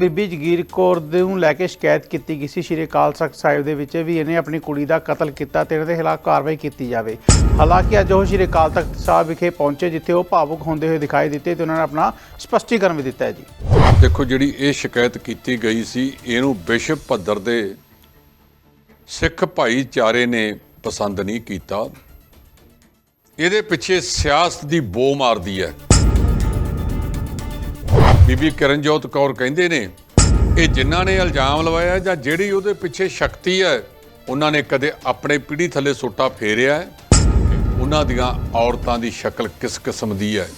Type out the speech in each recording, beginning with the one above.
ਬੀਬੀ ਜਗੀਰ ਕੌਰ ਦੇ ਨੂੰ ਲੈ ਕੇ ਸ਼ਿਕਾਇਤ ਕੀਤੀ ਗਈ ਸੀ। ਸ਼੍ਰੀ ਅਕਾਲ ਤਖਤ ਸਾਹਿਬ ਦੇ ਵਿੱਚ ਵੀ ਇਹਨੇ ਆਪਣੀ ਕੁੜੀ ਦਾ ਕਤਲ ਕੀਤਾ ਤੇ ਇਹਨਾਂ ਦੇ ਖਿਲਾਫ ਕਾਰਵਾਈ ਕੀਤੀ ਜਾਵੇ। ਹਾਲਾਂਕਿ ਅੱਜ ਉਹ ਸ਼੍ਰੀ ਅਕਾਲ ਤਖਤ ਸਾਹਿਬ ਵਿਖੇ ਪਹੁੰਚੇ, ਜਿੱਥੇ ਉਹ ਭਾਵੁਕ ਹੁੰਦੇ ਹੋਏ ਦਿਖਾਈ ਦਿੱਤੇ ਤੇ ਉਹਨਾਂ ਨੇ ਆਪਣਾ ਸਪਸ਼ਟੀਕਰਨ ਵੀ ਦਿੱਤਾ ਹੈ ਜੀ। ਦੇਖੋ, ਜਿਹੜੀ ਇਹ ਸ਼ਿਕਾਇਤ ਕੀਤੀ ਗਈ ਸੀ, ਇਹਨੂੰ ਵਿਸ਼ਵ ਪੱਧਰ ਦੇ ਸਿੱਖ ਭਾਈਚਾਰੇ ਨੇ ਪਸੰਦ ਨਹੀਂ ਕੀਤਾ। ਇਹਦੇ ਪਿੱਛੇ ਸਿਆਸਤ ਦੀ ਬੋ ਮਾਰਦੀ ਹੈ। ਬੀਬੀ ਕਿਰਨਜੋਤ ਕੌਰ ਕਹਿੰਦੇ ਨੇ, ਇਹ ਜਿਨ੍ਹਾਂ ਨੇ ਇਲਜ਼ਾਮ ਲਵਾਇਆ ਜਾਂ ਜਿਹੜੀ ਉਹਦੇ ਪਿੱਛੇ ਸ਼ਕਤੀ ਹੈ, ਉਹਨਾਂ ਨੇ ਕਦੇ ਆਪਣੇ ਪੀੜੀ ਥੱਲੇ ਸੋਟਾ ਫੇਰਿਆ ਹੈ? ਉਹਨਾਂ ਦੀਆਂ ਔਰਤਾਂ ਦੀ ਸ਼ਕਲ ਕਿਸ ਕਿਸਮ ਦੀ ਹੈ?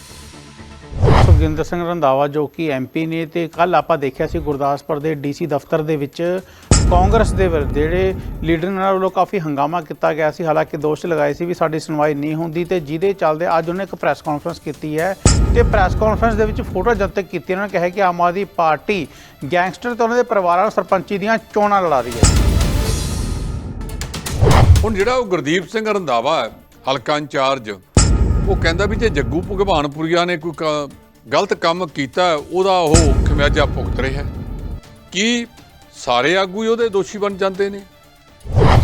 ਸੁਖਜਿੰਦਰ ਸਿੰਘ ਰੰਧਾਵਾ, ਜੋ ਕਿ ਐਮਪੀ ਨੇ ਤੇ ਕੱਲ ਆਪਾਂ ਦੇਖਿਆ ਸੀ ਗੁਰਦਾਸਪੁਰ ਦੇ ਡੀਸੀ ਦਫ਼ਤਰ ਦੇ ਵਿੱਚ, ਕਾਂਗਰਸ ਦੇ ਵਿਰੁੱਧ ਜਿਹੜੇ ਲੀਡਰ ਨਾਲ ਵੱਲੋਂ ਕਾਫੀ ਹੰਗਾਮਾ ਕੀਤਾ ਗਿਆ ਸੀ, ਹਾਲਾਂਕਿ ਦੋਸ਼ ਲਗਾਏ ਸੀ ਵੀ ਸਾਡੀ ਸੁਣਵਾਈ ਨਹੀਂ ਹੁੰਦੀ ਤੇ ਜਿਹਦੇ ਚੱਲਦੇ ਅੱਜ ਉਹਨੇ ਇੱਕ ਪ੍ਰੈਸ ਕਾਨਫਰੰਸ ਕੀਤੀ ਹੈ ਤੇ ਪ੍ਰੈਸ ਕਾਨਫਰੰਸ ਦੇ ਵਿੱਚ ਫੋਟੋ ਜਨਤਕ ਕੀਤੀ ਉਹਨਾਂ ਨੇ ਕਿਹਾ ਕਿ ਆਮ ਆਦਮੀ ਪਾਰਟੀ ਗੈਂਗਸਟਰ ਤੇ ਉਹਨਾਂ ਦੇ ਪਰਿਵਾਰਾਂ ਨਾਲ ਸਰਪੰਚੀ ਦੀਆਂ ਚੋਣਾਂ ਲੜਾ ਰਹੀ ਹੈ। ਹੁਣ ਜਿਹੜਾ ਉਹ ਗੁਰਦੀਪ ਸਿੰਘ ਰੰਧਾਵਾ ਹੈ, ਹਲਕਾ ਇੰਚਾਰਜ, ਉਹ ਕਹਿੰਦਾ ਵੀ ਜੇ ਜੱਗੂ ਭਗਵਾਨਪੁਰੀਆ ਨੇ ਕੋਈ ਗਲਤ ਕੰਮ ਕੀਤਾ ਉਹਦਾ ਉਹ ਖਮਿਆਜਾ ਭੁਗਤ ਰਿਹਾ ਕੀ ਸਾਰੇ ਆਗੂ ਹੀ ਉਹਦੇ ਦੋਸ਼ੀ ਬਣ ਜਾਂਦੇ ਨੇ?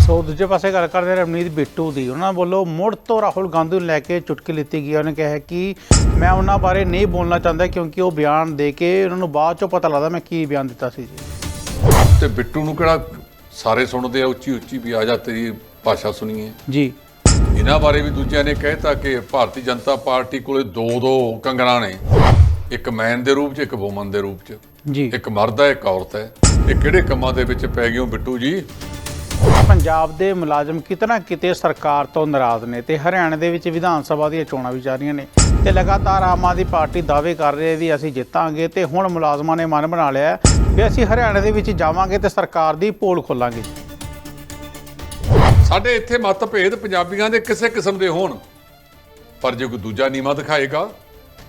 ਸੋ ਦੂਜੇ ਪਾਸੇ ਗੱਲ ਕਰਦੇ ਹਾਂ ਰਵਨੀਤ ਬਿੱਟੂ ਦੀ। ਉਹਨਾਂ ਵੱਲੋਂ ਮੁੜ ਤੋਂ ਰਾਹੁਲ ਗਾਂਧੀ ਨੂੰ ਲੈ ਕੇ ਚੁਟਕੀ ਲਿੱਤੀ ਗਈ। ਉਹਨੇ ਕਿਹਾ ਕਿ ਮੈਂ ਉਹਨਾਂ ਬਾਰੇ ਨਹੀਂ ਬੋਲਣਾ ਚਾਹੁੰਦਾ ਕਿਉਂਕਿ ਉਹ ਬਿਆਨ ਦੇ ਕੇ ਉਹਨਾਂ ਨੂੰ ਬਾਅਦ ਚੋਂ ਪਤਾ ਲੱਗਦਾ ਮੈਂ ਕੀ ਬਿਆਨ ਦਿੱਤਾ ਸੀ ਜੀ। ਤੇ ਬਿੱਟੂ ਨੂੰ ਕਿਹੜਾ ਸਾਰੇ ਸੁਣਦੇ ਆ ਉੱਚੀ ਉੱਚੀ ਵੀ ਆ ਜਾ ਤੇਰੀ ਭਾਸ਼ਾ ਸੁਣੀਏ। ਜੀ। ਇਹਨਾਂ ਬਾਰੇ ਵੀ ਦੂਜਿਆਂ ਨੇ ਕਹਿਤਾ ਕਿ ਭਾਰਤੀ ਜਨਤਾ ਪਾਰਟੀ ਕੋਲੇ ਦੋ ਦੋ ਕੰਗਣਾ ਨੇ। ਇੱਕ ਮੈਨ ਦੇ ਰੂਪ 'ਚ ਇੱਕ ਵੂਮਨ ਦੇ ਰੂਪ 'ਚ। ਜੀ। ਇੱਕ ਮਰਦ ਹੈ ਇੱਕ ਔਰਤ ਹੈ। ਇਹ ਕਿਹੜੇ ਕੰਮਾਂ ਦੇ ਵਿੱਚ ਪੈ ਗਏ ਹੋ ਬਿੱਟੂ ਜੀ? ਪੰਜਾਬ ਦੇ ਮੁਲਾਜ਼ਮ ਕਿਤਨਾ ਕਿਤੇ ਸਰਕਾਰ ਤੋਂ ਨਾਰਾਜ਼ ਨੇ ਤੇ ਹਰਿਆਣਾ ਦੇ ਵਿੱਚ ਵਿਧਾਨ ਸਭਾ ਦੀਆਂ ਚੋਣਾਂ ਵੀ ਜਾ ਰਹੀਆਂ ਨੇ ਤੇ ਲਗਾਤਾਰ ਆਮ ਆਦਮੀ ਪਾਰਟੀ ਦਾਅਵੇ ਕਰ ਰਹੀ ਹੈ ਵੀ ਅਸੀਂ ਜਿੱਤਾਂਗੇ ਤੇ ਹੁਣ ਮੁਲਾਜ਼ਮਾਂ ਨੇ ਮਨ ਬਣਾ ਲਿਆ ਵੀ ਅਸੀਂ ਹਰਿਆਣਾ ਦੇ ਵਿੱਚ ਜਾਵਾਂਗੇ ਤੇ ਸਰਕਾਰ ਦੀ ਪੋਲ ਖੋਲਾਂਗੇ। ਸਾਡੇ ਇੱਥੇ ਮਤਭੇਦ ਪੰਜਾਬੀਆਂ ਦੇ ਕਿਸੇ ਕਿਸਮ ਦੇ ਹੋਣ। ਪਰ ਜੇ ਕੋਈ ਦੂਜਾ ਨੀਮਾ ਦਿਖਾਏਗਾ,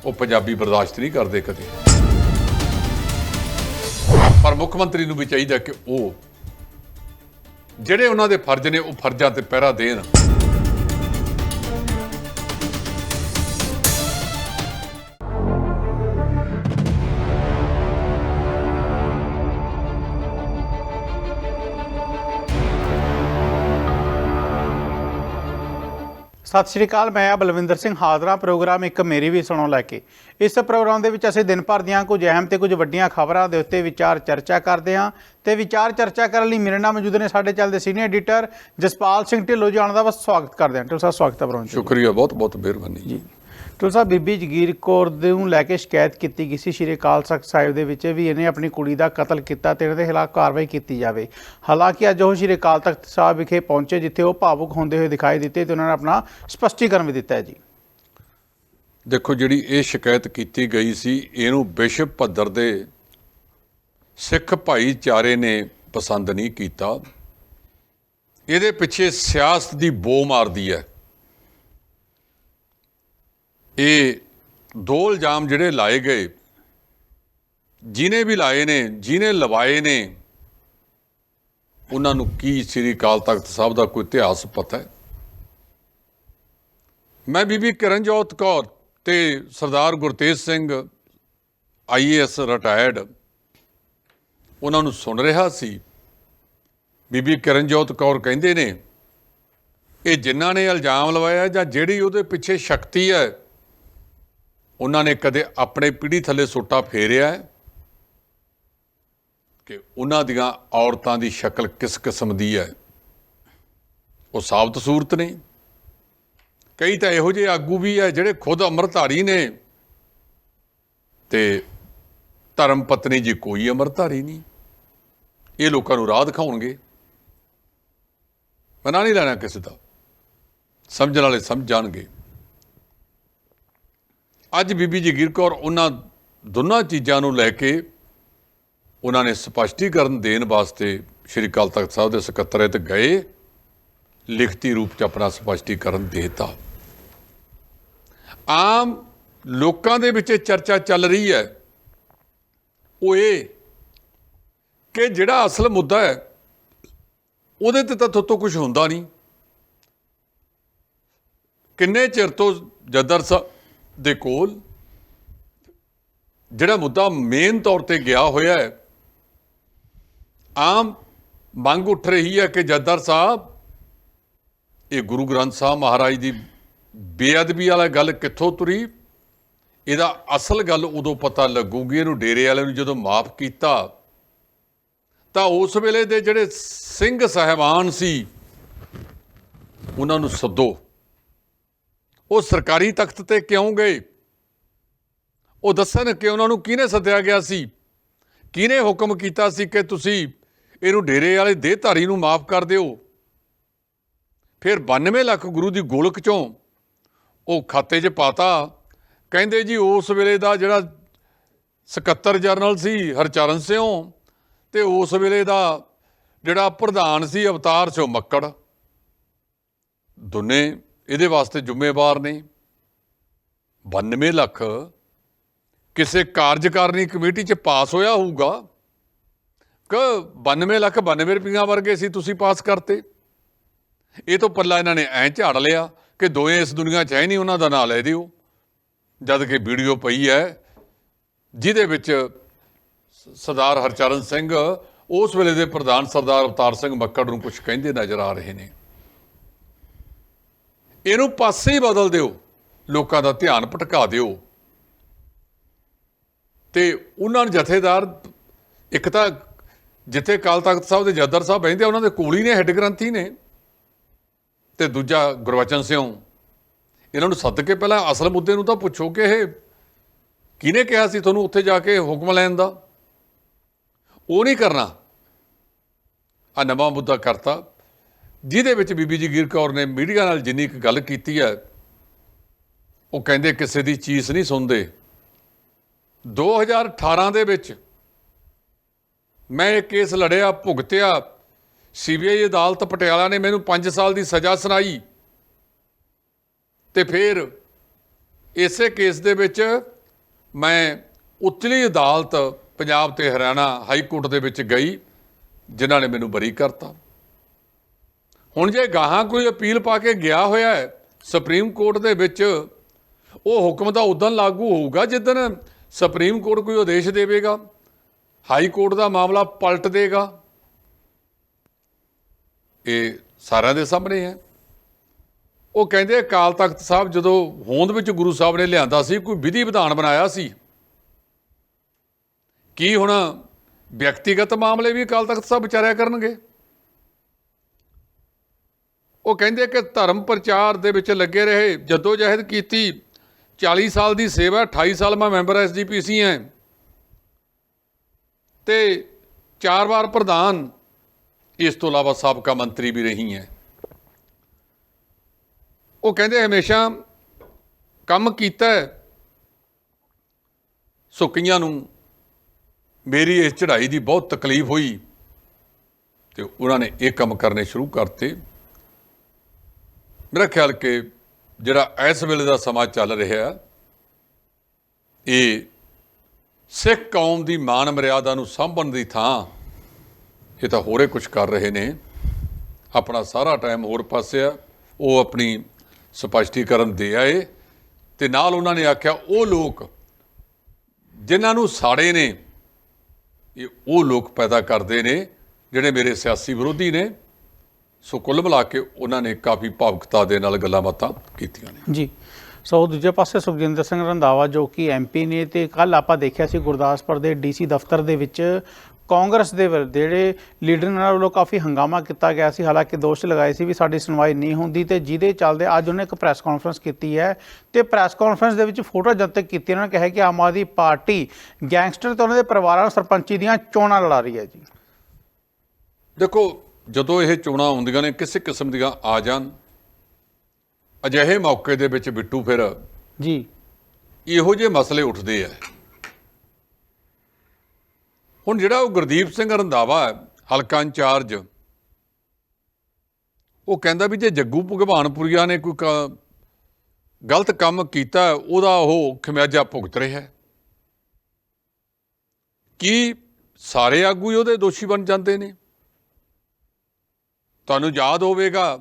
ਉਹ ਪੰਜਾਬੀ ਬਰਦਾਸ਼ਤ ਨਹੀਂ ਕਰਦੇ ਕਦੇ। ਪਰ ਮੁੱਖ ਮੰਤਰੀ ਨੂੰ ਵੀ ਚਾਹੀਦਾ ਕਿ ਉਹ, ਜਿਹੜੇ ਉਹਨਾਂ ਦੇ ਫਰਜ਼ ਨੇ, ਉਹ ਫਰਜ਼ਾਂ ਤੇ ਪਹਿਰਾ ਦੇਣ। ਸਤਿ ਸ਼੍ਰੀ ਅਕਾਲ ਮੈਂ ਆ ਬਲਵਿੰਦਰ ਸਿੰਘ ਹਾਜ਼ਰਾ ਪ੍ਰੋਗਰਾਮ ਇੱਕ ਮੇਰੀ ਵੀ ਸੁਣੋ ਲੈ ਕੇ। ਇਸ ਪ੍ਰੋਗਰਾਮ ਦੇ ਵਿੱਚ ਅਸੀਂ ਦਿਨ ਭਰ ਦੀਆਂ ਕੁਝ ਅਹਿਮ ਤੇ ਕੁਝ ਵੱਡੀਆਂ ਖਬਰਾਂ ਦੇ ਉੱਤੇ ਵਿਚਾਰ ਚਰਚਾ ਕਰਦੇ ਹਾਂ ਤੇ ਵਿਚਾਰ ਚਰਚਾ ਕਰਨ ਲਈ ਮੇਰੇ ਨਾਲ ਮੌਜੂਦ ਨੇ ਸਾਡੇ ਚੱਲਦੇ ਸੀਨੀਅਰ ਐਡੀਟਰ ਜਸਪਾਲ ਸਿੰਘ ਢਿੱਲੋਂ ਜੀ ਆਉਣ ਦਾ ਬਸ ਸਵਾਗਤ ਕਰਦੇ ਹਾਂ। ਢਿੱਲੋਂ ਸਾਹਿਬ ਸਵਾਗਤ ਹੈ 'ਚ। ਸ਼ੁਕਰੀਆ ਬਹੁਤ ਬਹੁਤ ਮਿਹਰਬਾਨੀ ਜੀ। ਢਿੱਲੋਂ ਸਾਹਿਬ, ਬੀਬੀ ਜਗੀਰ ਕੌਰ ਦੇ ਨੂੰ ਲੈ ਕੇ ਸ਼ਿਕਾਇਤ ਕੀਤੀ ਗਈ ਸੀ ਸ਼੍ਰੀ ਅਕਾਲ ਤਖਤ ਸਾਹਿਬ ਦੇ ਵਿੱਚ ਵੀ ਇਹਨੇ ਆਪਣੀ ਕੁੜੀ ਦਾ ਕਤਲ ਕੀਤਾ ਤੇ ਇਹਨਾਂ ਦੇ ਖਿਲਾਫ ਕਾਰਵਾਈ ਕੀਤੀ ਜਾਵੇ। ਹਾਲਾਂਕਿ ਅੱਜ ਉਹ ਸ਼੍ਰੀ ਅਕਾਲ ਤਖਤ ਸਾਹਿਬ ਵਿਖੇ ਪਹੁੰਚੇ, ਜਿੱਥੇ ਉਹ ਭਾਵੁਕ ਹੁੰਦੇ ਹੋਏ ਦਿਖਾਈ ਦਿੱਤੇ ਤੇ ਉਹਨਾਂ ਨੇ ਆਪਣਾ ਸਪਸ਼ਟੀਕਰਨ ਵੀ ਦਿੱਤਾ ਹੈ ਜੀ। ਦੇਖੋ, ਜਿਹੜੀ ਇਹ ਸ਼ਿਕਾਇਤ ਕੀਤੀ ਗਈ ਸੀ, ਇਹਨੂੰ ਵਿਸ਼ਵ ਪੱਧਰ ਦੇ ਸਿੱਖ ਭਾਈਚਾਰੇ ਨੇ ਪਸੰਦ ਨਹੀਂ ਕੀਤਾ। ਇਹਦੇ ਪਿੱਛੇ ਸਿਆਸਤ ਦੀ ਬੋ ਮਾਰਦੀ ਹੈ। ਇਹ ਦੋ ਇਲਜ਼ਾਮ ਜਿਹੜੇ ਲਾਏ ਗਏ ਜਿਨੇ ਵੀ ਲਾਏ ਨੇ ਜਿਨੇ ਲਵਾਏ ਨੇ, ਉਹਨਾਂ ਨੂੰ ਕੀ ਸ੍ਰੀ ਅਕਾਲ ਤਖਤ ਸਾਹਿਬ ਦਾ ਕੋਈ ਇਤਿਹਾਸ ਪਤਾ ਹੈ? ਮੈਂ ਬੀਬੀ ਕਿਰਨਜੋਤ ਕੌਰ ਤੇ ਸਰਦਾਰ ਗੁਰਤੇਜ ਸਿੰਘ ਆਈਏਐਸ ਰਿਟਾਇਰਡ, ਉਹਨਾਂ ਨੂੰ ਸੁਣ ਰਿਹਾ ਸੀ। ਬੀਬੀ ਕਿਰਨਜੋਤ ਕੌਰ ਕਹਿੰਦੇ ਨੇ, ਇਹ ਜਿਨ੍ਹਾਂ ਨੇ ਇਲਜ਼ਾਮ ਲਵਾਇਆ ਜਾਂ ਜਿਹੜੀ ਉਹਦੇ ਪਿੱਛੇ ਸ਼ਕਤੀ ਹੈ ਉਹਨਾਂ ਨੇ ਕਦੇ ਆਪਣੇ ਪੀੜੀ ਥੱਲੇ ਸੋਟਾ ਫੇਰਿਆ ਹੈ? ਕਿ ਉਹਨਾਂ ਦੀਆਂ ਔਰਤਾਂ ਦੀ ਸ਼ਕਲ ਕਿਸ ਕਿਸਮ ਦੀ ਹੈ? ਉਹ ਸਾਬਤ ਸੂਰਤ ਨੇ। ਕਈ ਤਾਂ ਇਹੋ ਜਿਹੇ ਆਗੂ ਵੀ ਹੈ ਜਿਹੜੇ ਖੁਦ ਅੰਮ੍ਰਿਤਧਾਰੀ ਨੇ ਤੇ ਧਰਮ ਪਤਨੀ ਜੀ ਕੋਈ ਅੰਮ੍ਰਿਤਧਾਰੀ ਨਹੀਂ। ਇਹ ਲੋਕਾਂ ਨੂੰ ਰਾਹ ਦਿਖਾਉਣਗੇ। ਮਨਾ ਨਹੀਂ ਲੈਣਾ ਕਿਸੇ ਦਾ। ਸਮਝਣ ਵਾਲੇ ਸਮਝ ਜਾਣਗੇ। ਅੱਜ ਬੀਬੀ ਜਗੀਰ ਕੌਰ ਉਹਨਾਂ ਦੋਨਾਂ ਚੀਜ਼ਾਂ ਨੂੰ ਲੈ ਕੇ ਉਹਨਾਂ ਨੇ ਸਪਸ਼ਟੀਕਰਨ ਦੇਣ ਵਾਸਤੇ ਸ਼੍ਰੀ ਅਕਾਲ ਤਖਤ ਸਾਹਿਬ ਦੇ ਸਕੱਤਰੇਤ ਗਏ, ਲਿਖਤੀ ਰੂਪ ਚ ਆਪਣਾ ਸਪਸ਼ਟੀਕਰਨ ਦੇਤਾ। ਆਮ ਲੋਕਾਂ ਦੇ ਵਿੱਚ ਇਹ ਚਰਚਾ ਚੱਲ ਰਹੀ ਹੈ, ਉਹ ਇਹ ਕਿ ਜਿਹੜਾ ਅਸਲ ਮੁੱਦਾ ਹੈ, ਉਹਦੇ ਤੇ ਤਾਂ ਥੋਤੋਂ ਕੁਝ ਹੁੰਦਾ ਨਹੀਂ। ਕਿੰਨੇ ਚਿਰ ਤੋਂ ਜੱਦਰ ਸਾਹਿਬ ਦੇ ਕੋਲ ਜਿਹੜਾ ਮੁੱਦਾ ਮੇਨ ਤੌਰ ਤੇ ਗਿਆ ਹੋਇਆ ਹੈ, ਆਮ ਮੰਗ ਉੱਠ ਰਹੀ ਹੈ ਕਿ ਜੱਦਰ ਸਾਹਿਬ, ਇਹ ਗੁਰੂ ਗ੍ਰੰਥ ਸਾਹਿਬ ਮਹਾਰਾਜ ਦੀ ਬੇਅਦਬੀ ਵਾਲਾ ਗੱਲ ਕਿੱਥੋਂ ਤੁਰੀ? ਇਹਦਾ ਅਸਲ ਗੱਲ ਉਦੋਂ ਪਤਾ ਲੱਗੂਗੀ, ਇਹਨੂੰ ਡੇਰੇ ਵਾਲਿਆਂ ਨੂੰ ਜਦੋਂ ਮਾਫ ਕੀਤਾ। ਤਾਂ ਉਸ ਵੇਲੇ ਦੇ ਜਿਹੜੇ ਸਿੰਘ ਸਹਿਬਾਨ ਸੀ, ਉਹਨਾਂ ਨੂੰ ਸੱਦੋ। ਉਹ ਸਰਕਾਰੀ ਤਖਤ ਤੇ ਕਿਉਂ ਗਏ? ਉਹ ਦੱਸਣ ਕਿ ਉਹਨਾਂ ਨੂੰ ਕਿਹਨੇ ਸੱਦਿਆ ਗਿਆ ਸੀ? ਕਿਹਨੇ ਹੁਕਮ ਕੀਤਾ ਸੀ ਕਿ ਤੁਸੀਂ ਇਹਨੂੰ ਡੇਰੇ ਵਾਲੇ ਦੇਹਧਾਰੀ ਨੂੰ ਮਾਫ ਕਰ ਦਿਓ? ਫਿਰ 92 ਲੱਖ ਗੁਰੂ ਦੀ ਗੋਲਕ ਚੋਂ ਉਹ ਖਾਤੇ 'ਚ ਪਾਤਾ। ਕਹਿੰਦੇ ਜੀ, ਉਸ ਵੇਲੇ ਦਾ ਜਿਹੜਾ ਸਕੱਤਰ ਜਨਰਲ ਸੀ ਹਰਚਰਨ ਸਿੰਘ ਤੇ ਉਸ ਵੇਲੇ ਦਾ ਜਿਹੜਾ ਪ੍ਰਧਾਨ ਸੀ ਅਵਤਾਰ ਸਿੰਘ ਮੱਕੜ। ਦੋਨੇ ਇਹਦੇ ਵਾਸਤੇ ਜ਼ਿੰਮੇਵਾਰ ਨੇ 92 ਲੱਖ ਕਿਸੇ ਕਾਰਜਕਾਰਨੀ ਕਮੇਟੀ 'ਚ ਪਾਸ ਹੋਇਆ ਹੋਊਗਾ। ਕਿ 92 ਲੱਖ 92 ਰੁਪਈਆ ਵਰਗੇ ਸੀ ਤੁਸੀਂ ਪਾਸ ਕਰਤੇ। ਇਹ ਤੋਂ ਪੱਲਾ ਇਹਨਾਂ ਨੇ ਐਂ ਝਾੜ ਲਿਆ ਕਿ ਦੋਏ ਇਸ ਦੁਨੀਆ 'ਚ ਹੈ ਨਹੀਂ, ਉਹਨਾਂ ਦਾ ਨਾਂ ਲੈ ਦਿਓ। ਜਦ ਕਿ ਵੀਡੀਓ ਪਈ ਹੈ, ਜਿਹਦੇ ਵਿੱਚ ਸਰਦਾਰ ਹਰਚਰਨ ਸਿੰਘ ਉਸ ਵੇਲੇ ਦੇ ਪ੍ਰਧਾਨ ਸਰਦਾਰ ਅਵਤਾਰ ਸਿੰਘ ਮੱਕੜ ਨੂੰ ਕੁਝ ਕਹਿੰਦੇ ਨਜ਼ਰ ਆ ਰਹੇ ਨੇ। ਇਹਨੂੰ ਪਾਸੇ ਹੀ ਬਦਲ ਦਿਓ। ਲੋਕਾਂ ਦਾ ਧਿਆਨ ਭਟਕਾ ਦਿਓ। ਤੇ ਉਹਨਾਂ ਨੂੰ ਜਥੇਦਾਰ, ਇੱਕ ਤਾਂ ਜਿੱਥੇ ਅਕਾਲ ਤਖਤ ਸਾਹਿਬ ਦੇ ਜੱਦਰ ਸਾਹਿਬ ਬਹਿੰਦੇ ਉਹਨਾਂ ਦੇ ਕੋਲ ਹੀ ਨੇ, ਹੈੱਡ ਗ੍ਰੰਥੀ ਨੇ। ਤੇ ਦੂਜਾ ਗੁਰਵਚਨ ਸਿੰਘ ਇਹਨਾਂ ਨੂੰ ਸੱਦ ਕੇ ਪਹਿਲਾਂ ਅਸਲ ਮੁੱਦੇ ਨੂੰ ਤਾਂ ਪੁੱਛੋ ਕਿ ਇਹ ਕਿਹਨੇ ਕਿਹਾ ਸੀ ਤੁਹਾਨੂੰ ਉੱਥੇ ਜਾ ਕੇ ਹੁਕਮ ਲੈਣ ਦਾ? ਉਹ ਨਹੀਂ ਕਰਨਾ। ਆ ਨਵਾਂ ਮੁੱਦਾ ਕਰਤਾ। ਜਿਹਦੇ ਵਿੱਚ ਬੀਬੀ ਜਗੀਰ ਕੌਰ ਨੇ ਮੀਡੀਆ ਨਾਲ ਜਿੰਨੀ ਕੁ ਗੱਲ ਕੀਤੀ ਹੈ, ਉਹ ਕਹਿੰਦੇ ਕਿਸੇ ਦੀ ਚੀਜ਼ ਨਹੀਂ ਸੁਣਦੇ। 2018 ਦੇ ਵਿੱਚ ਮੈਂ ਇਹ ਕੇਸ ਲੜਿਆ, ਭੁਗਤਿਆ। ਸੀਬੀਆਈ ਅਦਾਲਤ ਪਟਿਆਲਾ ਨੇ ਮੈਨੂੰ 5 ਸਾਲ ਦੀ ਸਜ਼ਾ ਸੁਣਾਈ। ਤੇ ਫਿਰ ਇਸੇ ਕੇਸ ਦੇ ਵਿੱਚ ਮੈਂ ਉੱਚਲੀ ਅਦਾਲਤ ਪੰਜਾਬ ਤੇ ਹਰਿਆਣਾ ਹਾਈ ਕੋਰਟ ਦੇ ਵਿੱਚ ਗਈ, ਜਿਨ੍ਹਾਂ ਨੇ ਮੈਨੂੰ ਬਰੀ ਕਰਤਾ। ਹੁਣ ਜੇ ਗਾਹਾਂ ਕੋਈ ਅਪੀਲ ਪਾ ਕੇ ਗਿਆ ਹੋਇਆ ਹੈ ਸੁਪਰੀਮ ਕੋਰਟ ਦੇ ਵਿੱਚ, ਉਹ ਹੁਕਮ ਤਾਂ ਉਦੋਂ ਲਾਗੂ ਹੋਊਗਾ ਜਿੱਦਣ ਸੁਪਰੀਮ ਕੋਰਟ ਕੋਈ ਆਦੇਸ਼ ਦੇਵੇਗਾ ਹਾਈ ਕੋਰਟ ਦਾ ਮਾਮਲਾ ਪਲਟ ਦੇਗਾ। ਇਹ ਸਾਰਿਆਂ ਦੇ ਸਾਹਮਣੇ ਹੈ। ਉਹ ਕਹਿੰਦੇ ਅਕਾਲ ਤਖਤ ਸਾਹਿਬ ਜਦੋਂ ਹੋਂਦ ਵਿੱਚ ਗੁਰੂ ਸਾਹਿਬ ਨੇ ਲਿਆਂਦਾ ਸੀ, ਕੋਈ ਵਿਧੀ ਵਿਧਾਨ ਬਣਾਇਆ ਸੀ। ਕੀ ਹੁਣ ਵਿਅਕਤੀਗਤ ਮਾਮਲੇ ਵੀ ਅਕਾਲ ਤਖਤ ਸਾਹਿਬ ਵਿਚਾਰਿਆ ਕਰਨਗੇ? ਉਹ ਕਹਿੰਦੇ ਕਿ ਧਰਮ ਪ੍ਰਚਾਰ ਦੇ ਵਿੱਚ ਲੱਗੇ ਰਹੇ ਜਦੋਂ ਜਹਿਦ ਕੀਤੀ। 40 ਸਾਲ ਦੀ ਸੇਵਾ 28 ਸਾਲ ਮੈਂ ਮੈਂਬਰ ਐਸਜੀਪੀਸੀ ਹਾਂ ਤੇ ਚਾਰ ਵਾਰ ਪ੍ਰਧਾਨ, ਇਸ ਤੋਂ ਇਲਾਵਾ ਸਾਬਕਾ ਮੰਤਰੀ ਵੀ ਰਹੀ ਹੈ ਉਹ ਕਹਿੰਦੇ ਹਮੇਸ਼ਾ ਕੰਮ ਕੀਤਾ ਸੁੱਕੀਆਂ ਨੂੰ ਮੇਰੀ ਇਸ ਚੜ੍ਹਾਈ ਦੀ ਬਹੁਤ ਤਕਲੀਫ ਹੋਈ ਤੇ ਉਹਨਾਂ ਨੇ ਇਹ ਕੰਮ ਕਰਨੇ ਸ਼ੁਰੂ ਕਰਤੇ। ਮੇਰਾ ਖਿਆਲ ਕਿ ਜਿਹੜਾ ਇਸ ਵੇਲੇ ਦਾ ਸਮਾਂ ਚੱਲ ਰਿਹਾ ਇਹ ਸਿੱਖ ਕੌਮ ਦੀ ਮਾਨ ਮਰਿਆਦਾ ਨੂੰ ਸਾਂਭਣ ਦੀ ਥਾਂ, ਇਹ ਤਾਂ ਹੋਰੇ ਕੁਝ ਕਰ ਰਹੇ ਨੇ। ਆਪਣਾ ਸਾਰਾ ਟਾਈਮ ਹੋਰ ਪਾਸੇ ਆ, ਉਹ ਆਪਣੀ ਸਪਸ਼ਟੀਕਰਨ ਦੇ ਆਏ ਤੇ ਨਾਲ ਉਹਨਾਂ ਨੇ ਆਖਿਆ, ਉਹ ਲੋਕ ਜਿਨ੍ਹਾਂ ਨੂੰ ਸਾੜੇ ਨੇ, ਇਹ ਉਹ ਲੋਕ ਪੈਦਾ ਕਰਦੇ ਨੇ ਜਿਹੜੇ ਮੇਰੇ ਸਿਆਸੀ ਵਿਰੋਧੀ ਨੇ। ਸੋ ਕੁੱਲ ਮਿਲਾ ਕੇ ਉਹਨਾਂ ਨੇ ਕਾਫੀ ਭਾਵੁਕਤਾ ਦੇ ਨਾਲ ਗੱਲਾਂ ਬਾਤਾਂ ਕੀਤੀਆਂ ਨੇ। ਜੀ। ਸੋ ਦੂਜੇ ਪਾਸੇ ਸੁਖਜਿੰਦਰ ਸਿੰਘ ਰੰਧਾਵਾ ਜੋ ਕਿ ਐਮਪੀ ਨੇ ਤੇ ਕੱਲ ਆਪਾਂ ਦੇਖਿਆ ਸੀ ਗੁਰਦਾਸਪੁਰ ਦੇ ਡੀਸੀ ਦਫ਼ਤਰ ਦੇ ਵਿੱਚ ਕਾਂਗਰਸ ਦੇ ਜਿਹੜੇ ਲੀਡਰ ਨਾਲ ਵੱਲੋਂ ਕਾਫੀ ਹੰਗਾਮਾ ਕੀਤਾ ਗਿਆ ਸੀ। ਹਾਲਾਂਕਿ ਦੋਸ਼ ਲਗਾਏ ਸੀ ਵੀ ਸਾਡੀ ਸੁਣਵਾਈ ਨਹੀਂ ਹੁੰਦੀ ਤੇ ਜਿਹਦੇ ਚੱਲਦੇ ਅੱਜ ਉਹਨੇ ਇੱਕ ਪ੍ਰੈਸ ਕਾਨਫਰੰਸ ਕੀਤੀ ਹੈ ਤੇ ਪ੍ਰੈਸ ਕਾਨਫਰੰਸ ਦੇ ਵਿੱਚ ਫੋਟੋ ਜਨਤਕ ਕੀਤੀ ਉਹਨਾਂ ਨੇ ਕਿਹਾ ਕਿ ਆਮ ਆਦਮੀ ਪਾਰਟੀ ਗੈਂਗਸਟਰ ਤੇ ਉਹਨਾਂ ਦੇ ਪਰਿਵਾਰਾਂ ਨੂੰ ਸਰਪੰਚੀ ਦੀਆਂ ਚੋਣਾਂ ਲੜਾ ਰਹੀ ਹੈ ਜੀ। ਦੇਖੋ ਜਦੋਂ ਇਹ ਚੋਣਾਂ ਹੁੰਦੀਆਂ ਨੇ ਕਿਸੇ ਕਿਸਮ ਦੀਆਂ ਆ ਜਾਣ। ਅਜਿਹੇ ਮੌਕੇ ਦੇ ਵਿੱਚ ਬਿੱਟੂ ਫਿਰ ਜੀ। ਇਹੋ ਜਿਹੇ ਮਸਲੇ ਉੱਠਦੇ ਆ। ਹੁਣ ਜਿਹੜਾ ਉਹ ਗੁਰਦੀਪ ਸਿੰਘ ਰੰਧਾਵਾ ਹੈ ਹਲਕਾ ਇੰਚਾਰਜ ਉਹ ਕਹਿੰਦਾ ਵੀ ਜੇ ਜੱਗੂ ਭਗਵਾਨਪੁਰੀਆ ਨੇ ਕੋਈ ਗਲਤ ਕੰਮ ਕੀਤਾ ਉਹਦਾ ਉਹ ਖਮਿਆਜਾ ਭੁਗਤ ਰਿਹਾ। ਹੈ ਕੀ ਸਾਰੇ ਆਗੂ ਹੀ ਉਹਦੇ ਦੋਸ਼ੀ ਬਣ ਜਾਂਦੇ ਨੇ? ਤੁਹਾਨੂੰ ਯਾਦ ਹੋਵੇਗਾ,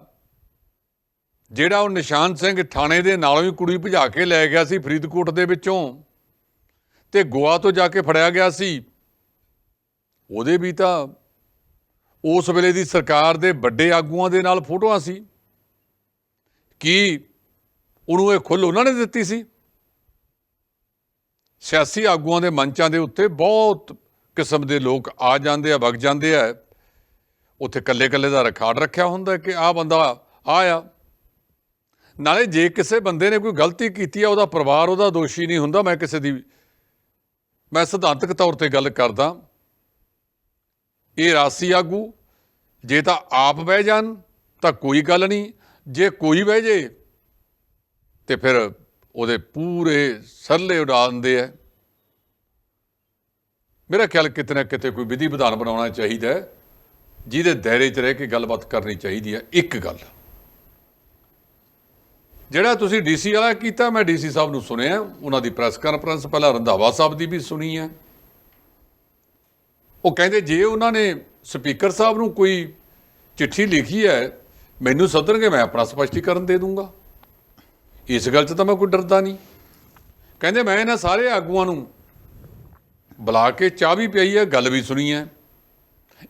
ਜਿਹੜਾ ਉਹ ਨਿਸ਼ਾਨ ਸਿੰਘ ਥਾਣੇ ਦੇ ਨਾਲੋਂ ਹੀ ਕੁੜੀ ਭਜਾ ਕੇ ਲੈ ਗਿਆ ਸੀ ਫਰੀਦਕੋਟ ਦੇ ਵਿੱਚੋਂ ਤੇ ਗੋਆ ਤੋਂ ਜਾ ਕੇ ਫੜਿਆ ਗਿਆ ਸੀ। ਉਹਦੇ ਵੀ ਤਾਂ ਉਸ ਵੇਲੇ ਦੀ ਸਰਕਾਰ ਦੇ ਵੱਡੇ ਆਗੂਆਂ ਦੇ ਨਾਲ ਫੋਟੋਆਂ ਸੀ। ਕੀ ਉਹਨੂੰ ਇਹ ਖੁੱਲ ਉਹਨਾਂ ਨੇ ਦਿੱਤੀ ਸੀ? ਸਿਆਸੀ ਆਗੂਆਂ ਦੇ ਮੰਚਾਂ ਦੇ ਉੱਤੇ ਬਹੁਤ ਕਿਸਮ ਦੇ ਲੋਕ ਆ ਜਾਂਦੇ ਆ, ਵਗ ਜਾਂਦੇ ਆ। ਉੱਥੇ ਕੱਲੇ-ਕੱਲੇ ਦਾ ਰਿਕਾਰਡ ਰੱਖਿਆ ਹੁੰਦਾ ਕਿ ਆਹ ਬੰਦਾ ਆਇਆ ਨਾਲੇ ਜੇ ਕਿਸੇ ਬੰਦੇ ਨੇ ਕੋਈ ਗਲਤੀ ਕੀਤੀ ਆ, ਉਹਦਾ ਪਰਿਵਾਰ, ਉਹਦਾ ਦੋਸ਼ੀ ਨਹੀਂ ਹੁੰਦਾ, ਮੈਂ ਕਿਸੇ ਦੀ ਮੈਂ ਸਿਧਾਂਤਕ ਤੌਰ ਤੇ ਗੱਲ ਕਰਦਾ। ਇਹ ਰਾਸੀ ਆਗੂ, ਜੇ ਤਾਂ ਆਪ ਬਹਿ ਜਾਣ, ਤਾਂ ਕੋਈ ਗੱਲ ਨਹੀਂ। ਜੇ ਕੋਈ ਬਹਿ ਜੇ, ਤੇ ਫਿਰ ਉਹਦੇ ਪੂਰੇ ਸਰਲੇ ਉਡਾ ਦਿੰਦੇ ਆ। ਮੇਰਾ ਖਿਆਲ ਕਿਤੇ ਨਾ ਕਿਤੇ ਕੋਈ ਵਿਧੀ ਵਿਧਾਨ ਬਣਾਉਣਾ ਚਾਹੀਦਾ ਹੈ। ਜਿਹਦੇ ਦਾਇਰੇ 'ਚ ਰਹਿ ਕੇ ਗੱਲਬਾਤ ਕਰਨੀ ਚਾਹੀਦੀ ਹੈ, ਇੱਕ ਗੱਲ। ਜਿਹੜਾ ਤੁਸੀਂ ਡੀਸੀ ਵਾਲਾ ਕੀਤਾ, ਮੈਂ ਡੀਸੀ ਸਾਹਿਬ ਨੂੰ ਸੁਣਿਆ, ਉਹਨਾਂ ਦੀ ਪ੍ਰੈਸ ਕਾਨਫਰੰਸ ਪਹਿਲਾਂ ਰੰਧਾਵਾ ਸਾਹਿਬ ਦੀ ਵੀ ਸੁਣੀ ਹੈ। ਉਹ ਕਹਿੰਦੇ, ਜੇ ਉਹਨਾਂ ਨੇ ਸਪੀਕਰ ਸਾਹਿਬ ਨੂੰ ਕੋਈ ਚਿੱਠੀ ਲਿਖੀ ਹੈ, ਮੈਨੂੰ ਸੱਦਣਗੇ, ਮੈਂ ਆਪਣਾ ਸਪਸ਼ਟੀਕਰਨ ਦੇ ਦੂੰਗਾ। ਇਸ ਗੱਲ 'ਚ ਤਾਂ ਮੈਂ ਕੋਈ ਡਰਦਾ ਨਹੀਂ। ਕਹਿੰਦੇ, ਮੈਂ ਇਹਨਾਂ ਸਾਰੇ ਆਗੂਆਂ ਨੂੰ ਬੁਲਾ ਕੇ ਚਾਹ ਵੀ ਪਈ ਹੈ, ਗੱਲ ਵੀ ਸੁਣੀ ਹੈ।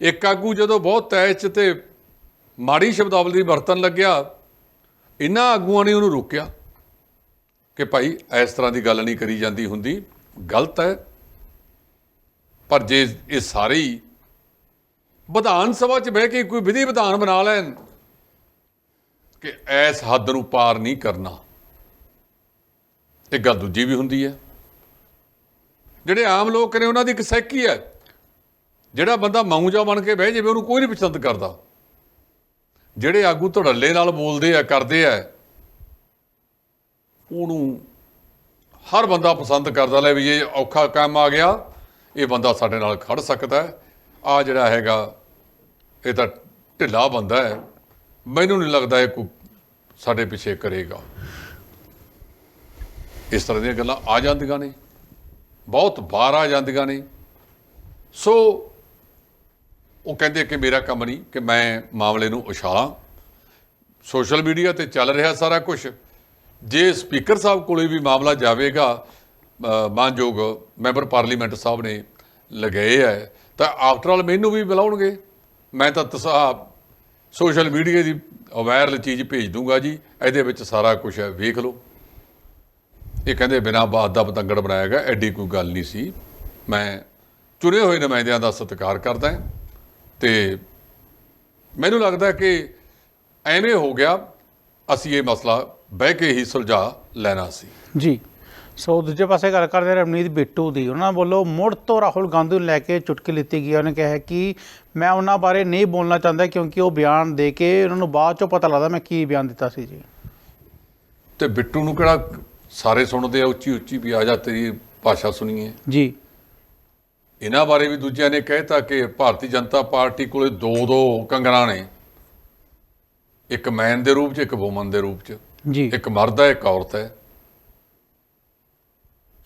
ਇੱਕ ਆਗੂ ਜਦੋਂ ਬਹੁਤ ਤੈਸ਼ 'ਚ ਤੇ ਮਾੜੀ ਸ਼ਬਦਾਵਲੀ ਵਰਤਨ ਲੱਗਿਆ ਇਹਨਾਂ ਆਗੂਆਂ ਨੇ ਉਹਨੂੰ ਰੋਕਿਆ ਕਿ ਭਾਈ ਇਸ ਤਰ੍ਹਾਂ ਦੀ ਗੱਲ ਨਹੀਂ ਕਰੀ ਜਾਂਦੀ ਹੁੰਦੀ। ਗਲਤ ਹੈ। ਪਰ ਜੇ ਇਹ ਸਾਰੇ ਹੀ ਵਿਧਾਨ ਸਭਾ 'ਚ ਬਹਿ ਕੇ ਕੋਈ ਵਿਧੀ ਵਿਧਾਨ ਬਣਾ ਲੈਣ ਕਿ ਐਸ ਹੱਦ ਨੂੰ ਪਾਰ ਨਹੀਂ ਕਰਨਾ, ਇਹ ਗੱਲ ਦੂਜੀ ਵੀ ਹੁੰਦੀ ਹੈ। ਜਿਹੜੇ ਆਮ ਲੋਕ ਨੇ, ਉਹਨਾਂ ਦੀ ਇੱਕ ਸਹਿਕੀ ਹੈ। ਜਿਹੜਾ ਬੰਦਾ ਮਾਊਜਾ ਬਣ ਕੇ ਬਹਿ ਜਾਵੇ, ਉਹਨੂੰ ਕੋਈ ਨਹੀਂ ਪਸੰਦ ਕਰਦਾ। ਜਿਹੜੇ ਆਗੂ ਧੜੱਲੇ ਨਾਲ ਬੋਲਦੇ ਆ, ਕਰਦੇ ਆ, ਉਹਨੂੰ ਹਰ ਬੰਦਾ ਪਸੰਦ ਕਰਦਾ ਲੈ ਵੀ ਇਹ ਔਖਾ ਕੰਮ ਆ ਗਿਆ, ਇਹ ਬੰਦਾ ਸਾਡੇ ਨਾਲ ਖੜ ਸਕਦਾ ਹੈ। ਆ ਜਿਹੜਾ ਹੈਗਾ, ਇਹ ਤਾਂ ਢਿੱਲਾ ਬੰਦਾ ਹੈ। ਮੈਨੂੰ ਨਹੀਂ ਲੱਗਦਾ ਇਹ ਕੋਈ ਸਾਡੇ ਪਿੱਛੇ ਕਰੇਗਾ। ਇਸ ਤਰ੍ਹਾਂ ਦੀਆਂ ਗੱਲਾਂ ਆ ਜਾਂਦੀਆਂ ਨੇ। ਬਹੁਤ ਬਾਹਰ ਆ ਜਾਂਦੀਆਂ ਨੇ। ਸੋ ਉਹ ਕਹਿੰਦੇ ਕਿ ਮੇਰਾ ਕੰਮ ਨਹੀਂ, ਕਿ ਮੈਂ ਮਾਮਲੇ ਨੂੰ ਉਛਾਲਾਂ। ਸੋਸ਼ਲ ਮੀਡੀਆ ਤੇ ਚੱਲ ਰਿਹਾ ਸਾਰਾ ਕੁਝ ਜੇ ਸਪੀਕਰ ਸਾਹਿਬ ਕੋਲੇ ਵੀ ਮਾਮਲਾ ਜਾਵੇਗਾ ਮਾਨਯੋਗ ਮੈਂਬਰ ਪਾਰਲੀਮੈਂਟ ਸਾਹਿਬ ਨੇ ਲਗਾਏ ਹੈ ਤਾਂ ਆਫਟਰ ਆਲ ਮੈਨੂੰ ਵੀ ਬੁਲਾਉਣਗੇ। ਮੈਂ ਤਾਂ ਤਸਾ, ਸੋਸ਼ਲ ਮੀਡੀਆ ਦੀ ਵਾਇਰਲ ਚੀਜ਼ ਭੇਜ ਦੂੰਗਾ ਜੀ। ਇਹਦੇ ਵਿੱਚ ਸਾਰਾ ਕੁਝ ਹੈ, ਵੇਖ ਲਓ। ਇਹ ਕਹਿੰਦੇ ਬਿਨਾ ਬਾਤ ਦਾ ਪਤੰਗੜ ਬਣਾਇਆ ਗਿਆ, ਐਡੀ ਕੋਈ ਗੱਲ ਨਹੀਂ ਸੀ। ਮੈਂ ਚੁਣੇ ਹੋਏ ਨੁਮਾਇੰਦਿਆਂ ਦਾ ਸਤਿਕਾਰ ਕਰਦਾ ਹਾਂ। ਤੇ ਮੈਨੂੰ ਲੱਗਦਾ ਕਿ ਐਵੇਂ ਹੋ ਗਿਆ ਅਸੀਂ ਇਹ ਮਸਲਾ ਬਹਿ ਕੇ ਹੀ ਸੁਲਝਾ ਲੈਣਾ ਸੀ। ਜੀ। ਸੋ ਦੂਜੇ ਪਾਸੇ ਗੱਲ ਕਰਦੇ ਰਵਨੀਤ ਬਿੱਟੂ ਦੀ। ਉਹਨਾਂ ਵੱਲੋਂ ਮੁੜ ਤੋਂ ਰਾਹੁਲ ਗਾਂਧੀ ਨੂੰ ਲੈ ਕੇ ਚੁਟਕੀ ਲਿੱਤੀ ਗਈ। ਉਹਨੇ ਕਿਹਾ ਕਿ ਮੈਂ ਉਹਨਾਂ ਬਾਰੇ ਨਹੀਂ ਬੋਲਣਾ ਚਾਹੁੰਦਾ ਕਿਉਂਕਿ ਉਹ ਬਿਆਨ ਦੇ ਕੇ ਉਹਨਾਂ ਨੂੰ ਬਾਅਦ ਚੋਂ ਪਤਾ ਲੱਗਦਾ ਮੈਂ ਕੀ ਬਿਆਨ ਦਿੱਤਾ ਸੀ ਜੀ। ਤੇ ਬਿੱਟੂ ਨੂੰ ਕਿਹੜਾ ਸਾਰੇ ਸੁਣਦੇ ਆ ਉੱਚੀ ਉੱਚੀ ਵੀ ਆ ਜਾ ਤੇਰੀ ਭਾਸ਼ਾ ਸੁਣੀਏ। ਜੀ। ਇਹਨਾਂ ਬਾਰੇ ਵੀ ਦੂਜਿਆਂ ਨੇ ਕਹਿਤਾ ਕਿ ਭਾਰਤੀ ਜਨਤਾ ਪਾਰਟੀ ਕੋਲੇ ਦੋ ਦੋ ਕੰਗਣਾ ਨੇ। ਇੱਕ ਮੈਨ ਦੇ ਰੂਪ 'ਚ ਇੱਕ ਵੂਮਨ ਦੇ ਰੂਪ 'ਚ। ਜੀ। ਇੱਕ ਮਰਦ ਹੈ ਇੱਕ ਔਰਤ ਹੈ।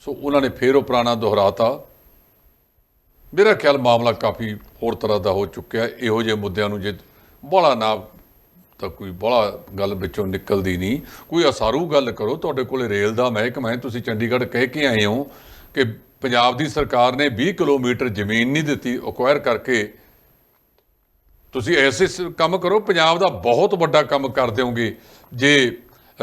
ਸੋ ਉਹਨਾਂ ਨੇ ਫੇਰ ਉਹ ਪੁਰਾਣਾ ਦੁਹਰਾਤਾ। ਮੇਰਾ ਖਿਆਲ ਮਾਮਲਾ ਕਾਫੀ ਹੋਰ ਤਰ੍ਹਾਂ ਦਾ ਹੋ ਚੁੱਕਿਆ। ਇਹੋ ਜਿਹੇ ਮੁੱਦਿਆਂ ਨੂੰ ਜੇ ਬੜਾ ਨਾ ਤਾਂ ਕੋਈ ਬੜਾ ਗੱਲ ਵਿੱਚੋਂ ਨਿਕਲਦੀ ਨਹੀਂ। ਕੋਈ ਅਸਾਰੂ ਗੱਲ ਕਰੋ ਤੁਹਾਡੇ ਕੋਲੇ ਰੇਲ ਦਾ ਮਹਿਕਮਾ ਹੈ। ਤੁਸੀਂ ਚੰਡੀਗੜ੍ਹ ਕਹਿ ਕੇ ਆਏ ਹੋ ਕਿ ਪੰਜਾਬ ਦੀ ਸਰਕਾਰ ਨੇ 20 ਕਿਲੋਮੀਟਰ ਜ਼ਮੀਨ ਨਹੀਂ ਦਿੱਤੀ ਅਕਵਾਇਰ ਕਰਕੇ। ਤੁਸੀਂ ਐਸੇ ਕੰਮ ਕਰੋ ਪੰਜਾਬ ਦਾ ਬਹੁਤ ਵੱਡਾ ਕੰਮ ਕਰ ਦਿਓਗੇ। ਜੇ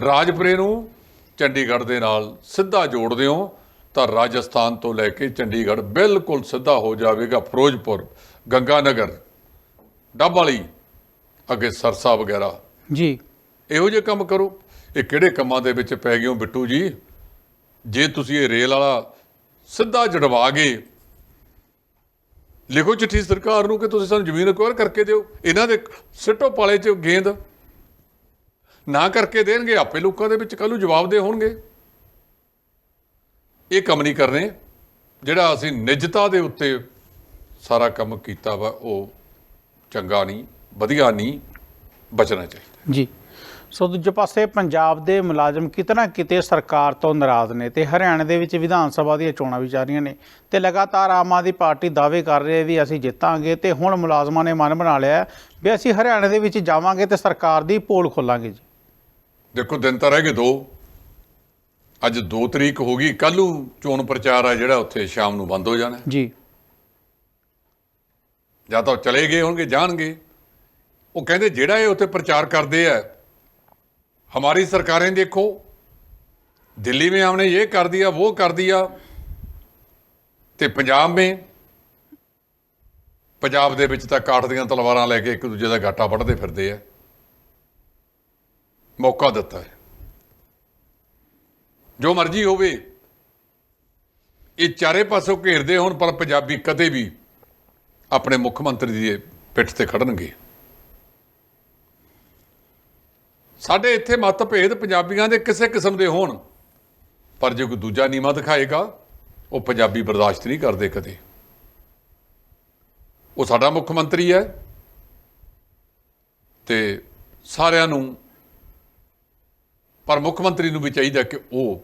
ਰਾਜਪੁਰੇ ਨੂੰ ਚੰਡੀਗੜ੍ਹ ਦੇ ਨਾਲ ਸਿੱਧਾ ਜੋੜਦੇ ਹੋ ਤਾਂ ਰਾਜਸਥਾਨ ਤੋਂ ਲੈ ਕੇ ਚੰਡੀਗੜ੍ਹ ਬਿਲਕੁਲ ਸਿੱਧਾ ਹੋ ਜਾਵੇਗਾ ਫਿਰੋਜ਼ਪੁਰ ਗੰਗਾਨਗਰ ਡੱਬ ਵਾਲੀ ਅੱਗੇ ਸਰਸਾ ਵਗੈਰਾ। ਜੀ। ਇਹੋ ਜਿਹੇ ਕੰਮ ਕਰੋ। ਇਹ ਕਿਹੜੇ ਕੰਮਾਂ ਦੇ ਵਿੱਚ ਪੈ ਗਏ ਹੋ ਬਿੱਟੂ ਜੀ? ਜੇ ਤੁਸੀਂ ਇਹ ਰੇਲ ਵਾਲਾ ਸਿੱਧਾ ਜੜਵਾ ਗਏ ਲਿਖੋ ਚਿੱਠੀ ਸਰਕਾਰ ਨੂੰ ਕਿ ਤੁਸੀਂ ਸਾਨੂੰ ਜ਼ਮੀਨ ਅਕਵਾਇਰ ਕਰਕੇ ਦਿਓ। ਇਹਨਾਂ ਦੇ ਸਿੱਟੋ ਪਾਲੇ 'ਚ ਗੇਂਦ। ਨਾ ਕਰਕੇ ਦੇਣਗੇ, ਆਪੇ ਲੋਕਾਂ ਦੇ ਵਿੱਚ ਕੱਲ ਨੂੰ ਜਵਾਬ ਦੇ ਹੋਣਗੇ। ਇਹ ਕੰਮ ਨਹੀਂ ਕਰਨੇ। ਜਿਹੜਾ ਅਸੀਂ ਨਿੱਜਤਾ ਦੇ ਉੱਤੇ ਸਾਰਾ ਕੰਮ ਕੀਤਾ ਵਾ, ਉਹ ਚੰਗਾ ਨਹੀਂ, ਵਧੀਆ ਨਹੀਂ, ਬਚਣਾ ਚਾਹੀਦਾ। ਜੀ। ਸੋ ਦੂਜੇ ਪਾਸੇ ਪੰਜਾਬ ਦੇ ਮੁਲਾਜ਼ਮ ਕਿਤਨਾ ਕਿਤੇ ਸਰਕਾਰ ਤੋਂ ਨਾਰਾਜ਼ ਨੇ ਤੇ ਹਰਿਆਣਾ ਦੇ ਵਿੱਚ ਵਿਧਾਨ ਸਭਾ ਦੀਆਂ ਚੋਣਾਂ ਵੀ ਚੱਲ ਰਹੀਆਂ ਨੇ ਤੇ ਲਗਾਤਾਰ ਆਮ ਆਦਮੀ ਪਾਰਟੀ ਦਾਅਵੇ ਕਰ ਰਹੀ ਹੈ ਵੀ ਅਸੀਂ ਜਿੱਤਾਂਗੇ ਤੇ ਹੁਣ ਮੁਲਾਜ਼ਮਾਂ ਨੇ ਮਨ ਬਣਾ ਲਿਆ ਵੀ ਅਸੀਂ ਹਰਿਆਣਾ ਦੇ ਵਿੱਚ ਜਾਵਾਂਗੇ ਤੇ ਸਰਕਾਰ ਦੀ ਪੋਲ ਖੋਲਾਂਗੇ ਜੀ। ਦੇਖੋ ਦਿਨ ਤਾਂ ਰਹਿ ਗਏ ਦੋ। ਅੱਜ 2 ਤਰੀਕ ਹੋ ਗਈ ਕੱਲ ਨੂੰ ਚੋਣ ਪ੍ਰਚਾਰ ਆ ਜਿਹੜਾ ਉੱਥੇ ਸ਼ਾਮ ਨੂੰ ਬੰਦ ਹੋ ਜਾਣਾ। ਜੀ। ਜਾਂ ਤਾਂ ਚਲੇ ਗਏ ਹੋਣਗੇ ਜਾਣਗੇ। ਉਹ ਕਹਿੰਦੇ ਜਿਹੜਾ ਇਹ ਉੱਥੇ ਪ੍ਰਚਾਰ ਕਰਦੇ ਆ हमारी सरकारें देखो दिल्ली में हमने ये कर दिया वो कर दिया ਤੇ ਪੰਜਾਬ ਮੇ ਪੰਜਾਬ ਦੇ ਵਿੱਚ ਤਾਂ ਕਾਠ ਦੀਆਂ ਤਲਵਾਰਾਂ ਲੈ ਕੇ ਇੱਕ ਦੂਜੇ ਦਾ ਗਾਟਾ ਵੱਢਦੇ ਫਿਰਦੇ ਆ ਮੌਕਾ ਦਿੱਤਾ ਹੈ ਜੋ ਮਰਜ਼ੀ ਹੋਵੇ ਇਹ ਚਾਰੇ ਪਾਸੋਂ ਘੇਰਦੇ ਹੋਣ ਪਰ ਪੰਜਾਬੀ ਕਦੇ ਵੀ ਆਪਣੇ ਮੁੱਖ ਮੰਤਰੀ ਦੀ ਪਿੱਠ ਤੇ ਖੜਨਗੇ ਸਾਡੇ ਇੱਥੇ ਮਤਭੇਦ ਪੰਜਾਬੀਆਂ ਦੇ ਕਿਸੇ ਕਿਸਮ ਦੇ ਹੋਣ। ਪਰ ਜੇ ਕੋਈ ਦੂਜਾ ਨੀਮਾ ਦਿਖਾਏਗਾ, ਉਹ ਪੰਜਾਬੀ ਬਰਦਾਸ਼ਤ ਨਹੀਂ ਕਰਦੇ ਕਦੇ। ਉਹ ਸਾਡਾ ਮੁੱਖ ਮੰਤਰੀ ਹੈ। ਤੇ ਸਾਰਿਆਂ ਨੂੰ, ਪਰ ਮੁੱਖ ਮੰਤਰੀ ਨੂੰ ਵੀ ਚਾਹੀਦਾ ਕਿ ਉਹ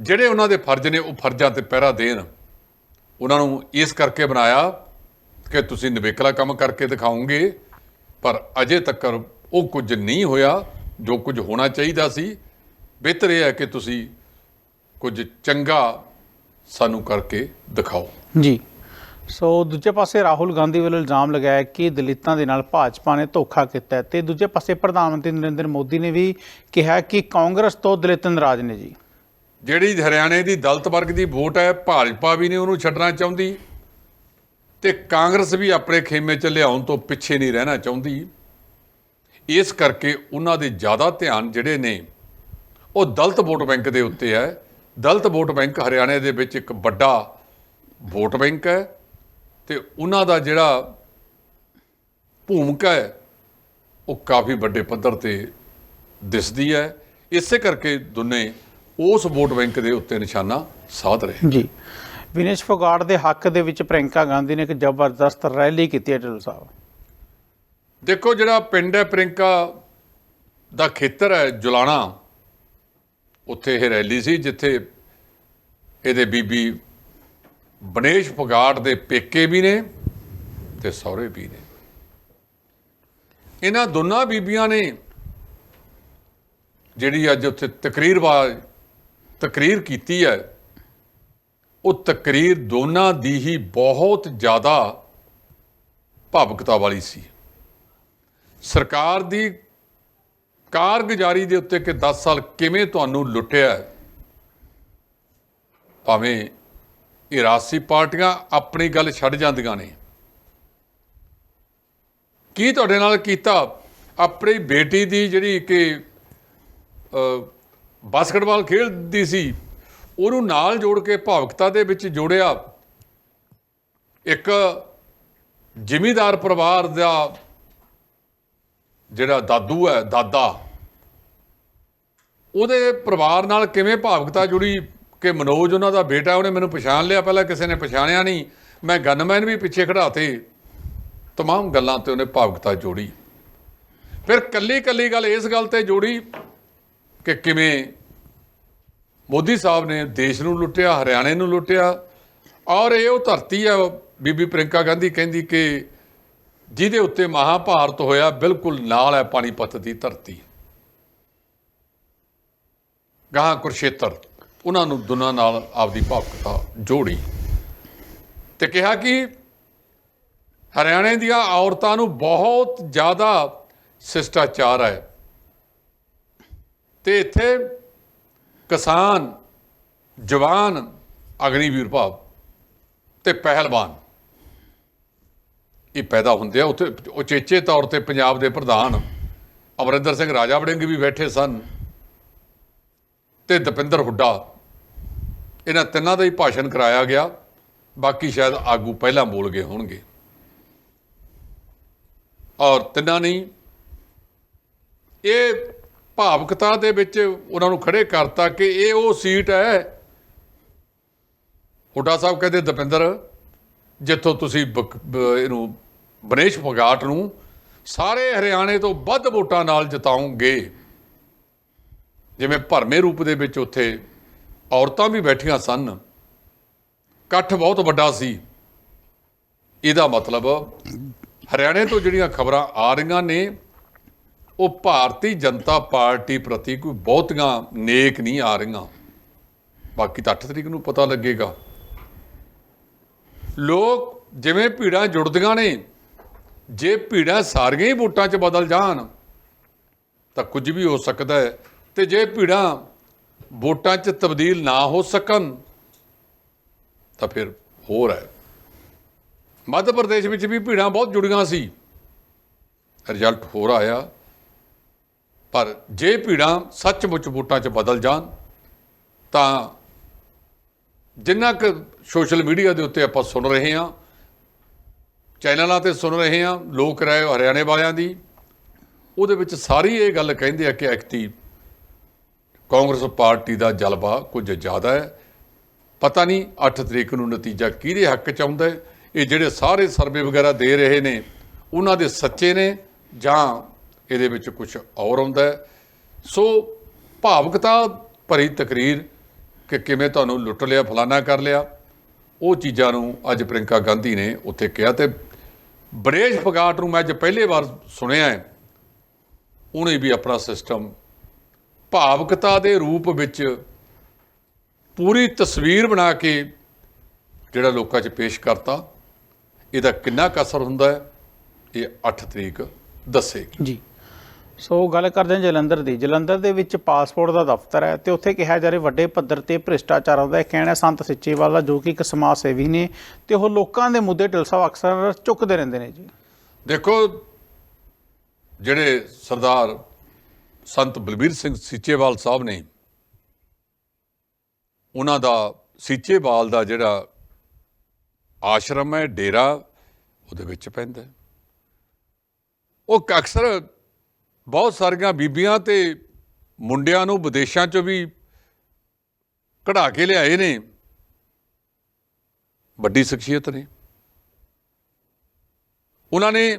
ਜਿਹੜੇ ਉਹਨਾਂ ਦੇ ਫਰਜ਼ ਨੇ, ਉਹ ਫਰਜ਼ਾਂ ਤੇ ਪਹਿਰਾ ਦੇਣ। ਉਹਨਾਂ ਨੂੰ ਇਸ ਕਰਕੇ ਬਣਾਇਆ ਕਿ ਤੁਸੀਂ ਨਿਵੇਕਲਾ ਕੰਮ ਕਰਕੇ ਦਿਖਾਓਗੇ, ਪਰ ਅਜੇ ਤੱਕ ਉਹ ਕੁਝ ਨਹੀਂ ਹੋਇਆ ਜੋ ਕੁਝ ਹੋਣਾ ਚਾਹੀਦਾ ਸੀ। ਬਿਹਤਰ ਇਹ ਹੈ ਕਿ ਤੁਸੀਂ ਕੁਝ ਚੰਗਾ ਸਾਨੂੰ ਕਰਕੇ ਦਿਖਾਓ। ਜੀ। ਸੋ ਦੂਜੇ ਪਾਸੇ ਰਾਹੁਲ ਗਾਂਧੀ ਵੱਲੋਂ ਇਲਜ਼ਾਮ ਲਗਾਇਆ ਕਿ ਦਲਿਤਾਂ ਦੇ ਨਾਲ ਭਾਜਪਾ ਨੇ ਧੋਖਾ ਕੀਤਾ ਤੇ ਦੂਜੇ ਪਾਸੇ ਪ੍ਰਧਾਨ ਮੰਤਰੀ ਨਰਿੰਦਰ ਮੋਦੀ ਨੇ ਵੀ ਕਿਹਾ ਕਿ ਕਾਂਗਰਸ ਤੋਂ ਦਲਿਤ ਨਾਰਾਜ਼ ਨੇ ਜੀ। ਜਿਹੜੀ ਹਰਿਆਣੇ ਦੀ ਦਲਿਤ ਵਰਗ ਦੀ ਵੋਟ ਹੈ ਭਾਜਪਾ ਵੀ ਨਹੀਂ ਉਹਨੂੰ ਛੱਡਣਾ ਚਾਹੁੰਦੀ ਤੇ ਕਾਂਗਰਸ ਵੀ ਆਪਣੇ ਖੇਮੇ 'ਚ ਲਿਆਉਣ ਤੋਂ ਪਿੱਛੇ ਨਹੀਂ ਰਹਿਣਾ ਚਾਹੁੰਦੀ। ਇਸ ਕਰਕੇ ਉਹਨਾਂ ਦੇ ਜ਼ਿਆਦਾ ਧਿਆਨ ਜਿਹੜੇ ਨੇ, ਉਹ ਦਲਤ ਵੋਟ ਬੈਂਕ ਦੇ ਉੱਤੇ ਹੈ। ਦਲਤ ਵੋਟ ਬੈਂਕ ਹਰਿਆਣੇ ਦੇ ਵਿੱਚ ਇੱਕ ਵੱਡਾ ਵੋਟ ਬੈਂਕ ਹੈ ਤੇ ਉਹਨਾਂ ਦਾ ਜਿਹੜਾ ਭੂਮਿਕਾ ਹੈ, ਉਹ ਕਾਫੀ ਵੱਡੇ ਪੱਧਰ ਤੇ ਦਿਸਦੀ ਹੈ। ਇਸੇ ਕਰਕੇ ਦੋਨੇ ਉਸ ਵੋਟ ਬੈਂਕ ਦੇ ਉੱਤੇ ਨਿਸ਼ਾਨਾ ਸਾਧ ਰਹੇ ਜੀ। ਵਿਨੇਸ਼ ਫੋਗਾਟ ਦੇ ਹੱਕ ਦੇ ਵਿੱਚ ਪ੍ਰਿੰਕਾ ਗਾਂਧੀ ਨੇ ਇੱਕ ਜ਼ਬਰਦਸਤ ਰੈਲੀ ਕੀਤੀ ਹੈ ਢਿੱਲੋਂ ਸਾਹਿਬ। ਦੇਖੋ ਜਿਹੜਾ ਪਿੰਡ ਹੈ ਪ੍ਰਿੰਕਾ ਦਾ ਖੇਤਰ ਹੈ ਜੁਲਾਣਾ, ਉੱਥੇ ਇਹ ਰੈਲੀ ਸੀ ਜਿੱਥੇ ਇਹਦੇ ਬੀਬੀ ਬਨੇਸ਼ ਫਗਾੜ ਦੇ ਪੇਕੇ ਵੀ ਨੇ ਤੇ ਸਹੁਰੇ ਵੀ ਨੇ। ਇਹਨਾਂ ਦੋਨਾਂ ਬੀਬੀਆਂ ਨੇ ਜਿਹੜੀ ਅੱਜ ਉੱਥੇ ਤਕਰੀਰਬਾਜ਼ ਤਕਰੀਰ ਕੀਤੀ ਹੈ, ਉਹ ਤਕਰੀਰ ਦੋਨਾਂ ਦੀ ਹੀ ਬਹੁਤ ਜ਼ਿਆਦਾ ਭਾਵੁਕਤਾ ਵਾਲੀ ਸੀ। ਸਰਕਾਰ ਦੀ ਕਾਰਗੁਜ਼ਾਰੀ ਦੇ ਉੱਤੇ ਕਿ 10 ਸਾਲ ਕਿਵੇਂ ਤੁਹਾਨੂੰ ਲੁੱਟਿਆ ਭਾਵੇਂ ਇਹ ਰਾਜਸੀ ਪਾਰਟੀਆਂ ਆਪਣੀ ਗੱਲ ਛੱਡ ਜਾਂਦੀਆਂ ਨੇ। ਕੀ ਤੁਹਾਡੇ ਨਾਲ ਕੀਤਾ ਆਪਣੀ ਬੇਟੀ ਦੀ ਜਿਹੜੀ ਕਿ ਬਾਸਕਟਬਾਲ ਖੇਡਦੀ ਸੀ, ਉਹਨੂੰ ਨਾਲ ਜੋੜ ਕੇ ਭਾਵੁਕਤਾ ਦੇ ਵਿੱਚ ਜੋੜਿਆ। ਇੱਕ ਜ਼ਿਮੀਦਾਰ ਪਰਿਵਾਰ ਦਾ ਜਿਹੜਾ ਦਾਦੂ ਹੈ ਦਾਦਾ ਉਹਦੇ ਪਰਿਵਾਰ ਨਾਲ ਕਿਵੇਂ ਭਾਵੁਕਤਾ ਜੁੜੀ ਕਿ ਮਨੋਜ ਉਹਨਾਂ ਦਾ ਬੇਟਾ ਉਹਨੇ ਮੈਨੂੰ ਪਛਾਣ ਲਿਆ ਪਹਿਲਾਂ ਕਿਸੇ ਨੇ ਪਛਾਣਿਆ ਨਹੀਂ ਮੈਂ ਗਨਮੈਨ ਵੀ ਪਿੱਛੇ ਖੜਾਤੇ तमाम ਗੱਲਾਂ ਤੇ ਉਹਨੇ ਭਾਵੁਕਤਾ ਜੋੜੀ ਫਿਰ ਕੱਲੀ ਕੱਲੀ ਗੱਲ ਇਸ ਗੱਲ ਤੇ ਜੋੜੀ ਕਿ ਕਿਵੇਂ ਮੋਦੀ ਸਾਹਿਬ ਨੇ ਦੇਸ਼ ਨੂੰ ਲੁੱਟਿਆ ਹਰਿਆਣੇ ਨੂੰ ਲੁੱਟਿਆ ਔਰ ਇਹ ਉਹ ਧਰਤੀ ਆ ਬੀਬੀ ਪ੍ਰਿੰਕਾ ਗਾਂਧੀ ਕਹਿੰਦੀ ਕਿ ਜਿਹਦੇ ਉੱਤੇ ਮਹਾਭਾਰਤ ਹੋਇਆ, ਬਿਲਕੁਲ ਨਾਲ ਹੈ ਪਾਣੀਪਤ ਦੀ ਧਰਤੀ। ਗਾਂ ਕੁਰਸ਼ੇਤਰ, ਉਹਨਾਂ ਨੂੰ ਦੋਨਾਂ ਨਾਲ ਆਪਦੀ ਭਾਵੁਕਤਾ ਜੋੜੀ ਤੇ ਕਿਹਾ ਕਿ ਹਰਿਆਣੇ ਦੀਆਂ ਔਰਤਾਂ ਨੂੰ ਬਹੁਤ ਜ਼ਿਆਦਾ ਸ਼ਿਸ਼ਟਾਚਾਰ ਹੈ। ਤੇ ਇੱਥੇ ਕਿਸਾਨ, ਜਵਾਨ, ਅਗਨੀਵੀਰ ਭਾਵ ਤੇ ਪਹਿਲਵਾਨ ਇਹ ਪੈਦਾ ਹੁੰਦੇ ਆ। ਉੱਥੇ ਉਚੇਚੇ ਤੌਰ ਤੇ ਪੰਜਾਬ ਦੇ ਪ੍ਰਧਾਨ ਅਮਰਿੰਦਰ ਸਿੰਘ ਰਾਜਾ ਵੜਿੰਗ ਵੀ ਬੈਠੇ ਸਨ ਤੇ ਦਪਿੰਦਰ ਹੁੱਡਾ। ਇਹਨਾਂ ਤਿੰਨਾਂ ਦਾ ਹੀ ਭਾਸ਼ਣ ਕਰਾਇਆ ਗਿਆ। ਬਾਕੀ ਸ਼ਾਇਦ ਆਗੂ ਪਹਿਲਾਂ ਬੋਲ ਗਏ ਹੋਣਗੇ। ਔਰ ਤਿੰਨਾਂ ਨੇ ਇਹ ਭਾਵਕਤਾ ਦੇ ਵਿੱਚ ਉਹਨਾਂ ਨੂੰ ਖੜੇ ਕਰਤਾ ਕਿ ਇਹ ਉਹ ਸੀਟ ਹੈ। ਹੁੱਡਾ ਸਾਹਿਬ ਕਹਿੰਦੇ, ਦਪਿੰਦਰ, ਜਿੱਥੋਂ ਤੁਸੀਂ ਬਕ- ਇਹਨੂੰ ਬਨੇਸ਼ ਫਗਾਟ ਨੂੰ ਸਾਰੇ ਹਰਿਆਣੇ ਤੋਂ ਵੱਧ ਵੋਟਾਂ ਨਾਲ ਜਿਤਾਉਂਗੇ। ਜਿਵੇਂ ਭਰਮੇ ਰੂਪ ਦੇ ਵਿੱਚ ਉੱਥੇ ਔਰਤਾਂ ਵੀ ਬੈਠੀਆਂ ਸਨ। ਇਕੱਠ ਬਹੁਤ ਵੱਡਾ ਸੀ। ਇਹਦਾ ਮਤਲਬ ਹਰਿਆਣੇ ਤੋਂ ਜਿਹੜੀਆਂ ਖਬਰਾਂ ਆ ਰਹੀਆਂ ਨੇ, ਉਹ ਭਾਰਤੀ ਜਨਤਾ ਪਾਰਟੀ ਪ੍ਰਤੀ ਕੋਈ ਬਹੁਤੀਆਂ ਨੇਕ ਨਹੀਂ ਆ ਰਹੀਆਂ। ਬਾਕੀ ਤਾਂ 8 ਤਰੀਕ ਨੂੰ ਪਤਾ ਲੱਗੇਗਾ। ਲੋਕ ਜਿਵੇਂ ਭੀੜਾਂ ਜੁੜਦੀਆਂ ਨੇ ਜੇ ਭੀੜਾਂ ਸਾਰੀਆਂ ਹੀ ਵੋਟਾਂ 'ਚ ਬਦਲ ਜਾਣ, ਤਾਂ ਕੁਝ ਵੀ ਹੋ ਸਕਦਾ ਹੈ। ਤੇ ਜੇ ਭੀੜਾਂ ਵੋਟਾਂ 'ਚ ਤਬਦੀਲ ਨਾ ਹੋ ਸਕਣ, ਤਾਂ ਫਿਰ ਹੋਰ ਹੈ। ਮੱਧ ਪ੍ਰਦੇਸ਼ ਵਿੱਚ ਵੀ ਭੀੜਾਂ ਬਹੁਤ ਜੁੜੀਆਂ ਸੀ। ਰਿਜ਼ਲਟ ਹੋਰ ਆਇਆ। ਪਰ ਜੇ ਭੀੜਾਂ ਸੱਚਮੁੱਚ ਵੋਟਾਂ 'ਚ ਬਦਲ ਜਾਣ, ਤਾਂ ਜਿੰਨਾ ਕੁ ਸੋਸ਼ਲ ਮੀਡੀਆ ਦੇ ਉੱਤੇ ਆਪਾਂ ਸੁਣ ਰਹੇ ਹਾਂ ਚੈਨਲਾਂ ਤੇ ਸੁਣ ਰਹੇ ਹਾਂ, ਲੋਕ ਰਾਏ ਹਰਿਆਣੇ ਵਾਲਿਆਂ ਦੀ। ਉਹਦੇ ਵਿੱਚ ਸਾਰੀ ਇਹ ਗੱਲ ਕਹਿੰਦੇ ਆ ਕਿ ਐਕਤੀ ਕਾਂਗਰਸ ਪਾਰਟੀ ਦਾ ਜਲਵਾ ਕੁਝ ਜ਼ਿਆਦਾ ਹੈ। ਪਤਾ ਨਹੀਂ 8 ਤਰੀਕ ਨੂੰ ਨਤੀਜਾ ਕਿਹਦੇ ਹੱਕ ਚ ਆਉਂਦਾ ਹੈ। ਇਹ ਜਿਹੜੇ ਸਾਰੇ ਸਰਵੇ ਵਗੈਰਾ ਦੇ ਰਹੇ ਨੇ, ਉਹਨਾਂ ਦੇ ਸੱਚੇ ਨੇ ਜਾਂ ਇਹਦੇ ਵਿੱਚ ਕੁਝ ਔਰ ਆਉਂਦਾ ਹੈ। ਸੋ ਭਾਵਕਤਾ ਭਰੀ ਤਕਰੀਰ ਕਿ ਕਿਵੇਂ ਤੁਹਾਨੂੰ ਲੁੱਟ ਲਿਆ, ਫਲਾਨਾ ਕਰ ਲਿਆ। ਉਹ ਚੀਜ਼ਾਂ ਨੂੰ ਅੱਜ ਪ੍ਰਿੰਕਾ ਗਾਂਧੀ ਨੇ ਉੱਥੇ ਕਿਹਾ ਤੇ ਬਰੇਸ਼ ਫਗਾਟ ਨੂੰ ਮੈਂ ਅੱਜ ਪਹਿਲੇ ਵਾਰ ਸੁਣਿਆ ਹੈ। ਉਹਨੇ ਵੀ ਆਪਣਾ ਸਿਸਟਮ ਭਾਵਕਤਾ ਦੇ ਰੂਪ ਵਿੱਚ ਪੂਰੀ ਤਸਵੀਰ ਬਣਾ ਕੇ ਜਿਹੜਾ ਲੋਕਾਂ 'ਚ ਪੇਸ਼ ਕਰਤਾ। ਇਹਦਾ ਕਿੰਨਾ ਕੁ ਅਸਰ ਹੁੰਦਾ ਹੈ, ਇਹ 8 ਤਰੀਕ ਦੱਸੇਗੀ। ਜੀ। ਸੋ ਗੱਲ ਕਰਦੇ ਹਾਂ ਜਲੰਧਰ ਦੀ। ਜਲੰਧਰ ਦੇ ਵਿੱਚ ਪਾਸਪੋਰਟ ਦਾ ਦਫ਼ਤਰ ਹੈ ਤੇ ਉੱਥੇ ਕਿਹਾ ਜਾ ਰਿਹਾ ਵੱਡੇ ਪੱਧਰ ਤੇ ਭ੍ਰਿਸ਼ਟਾਚਾਰ ਦਾ। ਇਹ ਕਹਿਣਾ ਸੰਤ ਸਿੱਚੇਵਾਲ ਦਾ, ਜੋ ਕਿ ਇੱਕ ਸਮਾਜ ਸੇਵੀ ਨੇ ਤੇ ਉਹ ਲੋਕਾਂ ਦੇ ਮੁੱਦੇ ਢਿਲਸਾ ਅਕਸਰ ਚੁੱਕਦੇ ਰਹਿੰਦੇ ਨੇ ਜੀ। ਦੇਖੋ, ਜਿਹੜੇ ਸਰਦਾਰ ਸੰਤ ਬਲਬੀਰ ਸਿੰਘ ਸੀਚੇਵਾਲ ਸਾਹਿਬ ਨੇ, ਉਹਨਾਂ ਦਾ ਸੀਚੇਵਾਲ ਦਾ ਜਿਹੜਾ ਆਸ਼ਰਮ ਹੈ, ਡੇਰਾ, ਉਹਦੇ ਵਿੱਚ ਪੈਂਦਾ ਉਹ ਅਕਸਰ ਬਹੁਤ ਸਾਰੀਆਂ ਬੀਬੀਆਂ ਤੇ ਮੁੰਡਿਆਂ ਨੂੰ ਵਿਦੇਸ਼ਾਂ 'ਚੋਂ ਵੀ ਕਢਾ ਕੇ ਲਿਆਏ ਨੇ। ਵੱਡੀ ਸ਼ਖਸੀਅਤ ਨੇ। ਉਹਨਾਂ ਨੇ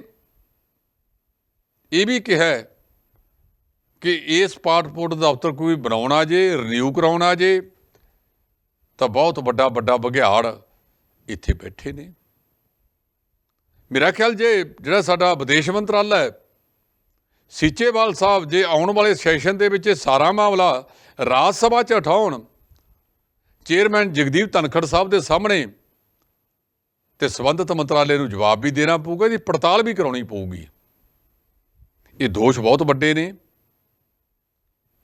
ਇਹ ਵੀ ਕਿਹਾ ਕਿ ਇਸ ਪਾਸਪੋਰਟ ਦਫ਼ਤਰ ਕੋਈ ਬਣਾਉਣਾ ਜੇ ਰਿਨਿਊ ਕਰਾਉਣਾ ਜੇ, ਤਾਂ ਬਹੁਤ ਵੱਡਾ ਵੱਡਾ ਬਘਿਆੜ ਇੱਥੇ ਬੈਠੇ ਨੇ। ਮੇਰਾ ਖਿਆਲ ਜੇ ਜਿਹੜਾ ਸਾਡਾ ਵਿਦੇਸ਼ ਮੰਤਰਾਲਾ ਹੈ ਸੀਚੇਵਾਲ ਸਾਹਿਬ, ਜੇ ਆਉਣ ਵਾਲੇ ਸੈਸ਼ਨ ਦੇ ਵਿੱਚ ਇਹ ਸਾਰਾ ਮਾਮਲਾ ਰਾਜ ਸਭਾ 'ਚ ਉਠਾਉਣ, ਚੇਅਰਮੈਨ ਜਗਦੀਪ ਧਨਖੜ ਸਾਹਿਬ ਦੇ ਸਾਹਮਣੇ, ਤੇ ਸੰਬੰਧਿਤ ਮੰਤਰਾਲੇ ਨੂੰ ਜਵਾਬ ਵੀ ਦੇਣਾ ਪਊਗਾ, ਇਹਦੀ ਪੜਤਾਲ ਵੀ ਕਰਾਉਣੀ ਪਊਗੀ। ਇਹ ਦੋਸ਼ ਬਹੁਤ ਵੱਡੇ ਨੇ।